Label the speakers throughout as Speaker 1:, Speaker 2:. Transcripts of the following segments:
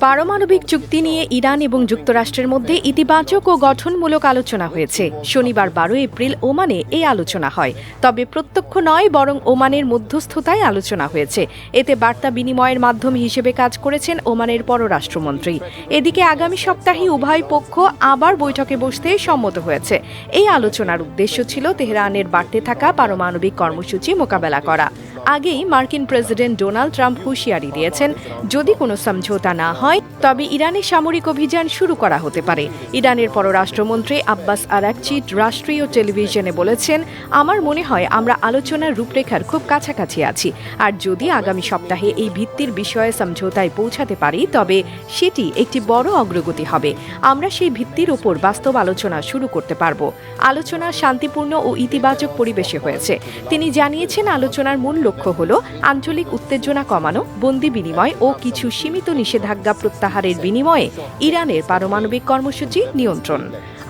Speaker 1: পারমাণবিক চুক্তি নিয়ে ইরান এবং যুক্তরাষ্ট্রের মধ্যে ইতিবাচক ও গঠনমূলক আলোচনা হয়েছে। শনিবার বারো এপ্রিল ওমানে এই আলোচনা হয়। তবে প্রত্যক্ষ নয়, বরং ওমানের মধ্যস্থতায় আলোচনা হয়েছে। এতে বার্তা বিনিময়ের মাধ্যম হিসেবে কাজ করেছেন ওমানের পররাষ্ট্রমন্ত্রী। এদিকে আগামী সপ্তাহে উভয় পক্ষ আবার বৈঠকে বসতে সম্মত হয়েছে। এই আলোচনার উদ্দেশ্য ছিল তেহরানের বাড়তে থাকা পারমাণবিক কর্মসূচি মোকাবেলা করা। আগেই মার্কিন প্রেসিডেন্ট ডোনাল্ড ট্রাম্প হুঁশিয়ারি দিয়েছেন, যদি কোনো সমঝোতা না হয়, তবে ইরানে সামরিক অভিযান শুরু করা হতে পারে। ইরানের পররাষ্ট্রমন্ত্রী আব্বাস আরাকচি রাষ্ট্রীয় টেলিভিশনে বলেছেন, আমার মনে হয় আমরা আলোচনার রূপরেখার খুব কাছাকাছি আছি। আর যদি আগামী সপ্তাহে এই ভিত্তির বিষয়ে সমঝোতায় পৌঁছাতে পারি, তবে সেটি একটি বড় অগ্রগতি হবে। আমরা সেই ভিত্তির উপর বাস্তব আলোচনা শুরু করতে পারব। আলোচনা শান্তিপূর্ণ ও ইতিবাচক পরিবেশে হয়েছে। তিনি জানিয়েছেন, আলোচনার মূল লক্ষ্য হল আঞ্চলিক উত্তেজনা কমানো, বন্দি বিনিময় ও কিছু সীমিত নিষেধাজ্ঞা প্রত্যাহারের বিনিময়ে ইরানের পারমাণবিক কর্মসূচি নিয়ন্ত্রণ।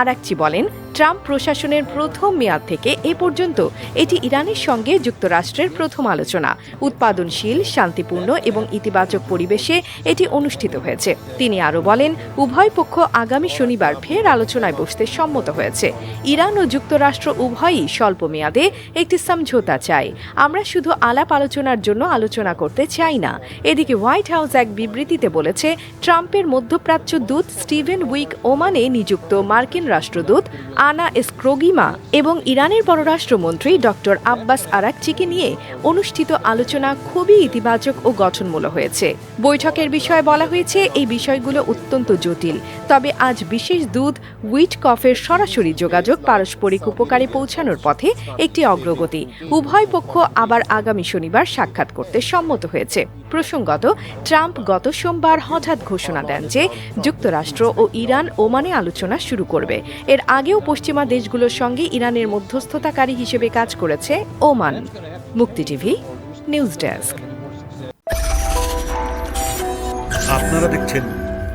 Speaker 1: আরাকচি বলেন ট্রাম্প প্রশাসনের প্রথম মেয়াদ থেকে এ পর্যন্ত এটি ইরানের সঙ্গে যুক্তরাষ্ট্রের প্রথম আলোচনা। উৎপাদনশীল, শান্তিপূর্ণ এবং ইতিবাচক পরিবেশে এটি অনুষ্ঠিত হয়েছে। তিনি আরও বলেন, উভয় পক্ষ আগামী শনিবার ফের আলোচনায় বসতে সম্মত হয়েছে। ইরান ও যুক্তরাষ্ট্র উভয়ই স্বল্প মেয়াদে একটি সমঝোতা চায়। আমরা শুধু আলাপ আলোচনার জন্য আলোচনা করতে চাই না। এদিকে হোয়াইট হাউস এক বিবৃতিতে বলেছে, ট্রাম্পের মধ্যপ্রাচ্য দূত স্টিভেন উইক ওমানে নিযুক্ত মার্কিন রাষ্ট্রদূত আনা স্ক্রোগিমা এবং ইরানের পররাষ্ট্রমন্ত্রী ডক্টর আব্বাস আরাকচিকে নিয়ে অনুষ্ঠিত আলোচনা খুবই ইতিবাচক ও গঠনমূলক হয়েছে। বৈঠকের বিষয়ে বলা হয়েছে, এই বিষয়গুলো অত্যন্ত জটিল। তবে আজ বিশেষ দুধ উইট কফের সরাসরি যোগাযোগ পারস্পরিক উপকারে পৌঁছানোর পথে একটি অগ্রগতি। উভয় পক্ষ আবার আগামী শনিবার সাক্ষাৎ করতে সম্মত হয়েছে। প্রসঙ্গত, ট্রাম্প গত সোমবার হঠাৎ ঘোষণা দেন যে যুক্তরাষ্ট্র ও ইরান ওমানে আলোচনা শুরু করবে। এর আগেও পশ্চিমা দেশগুলোর সঙ্গে ইরানের মধ্যস্থতাকারী হিসেবে কাজ করেছে ওমান। মুক্তি টিভি, নিউজ ডেস্ক।
Speaker 2: আপনারা দেখছেন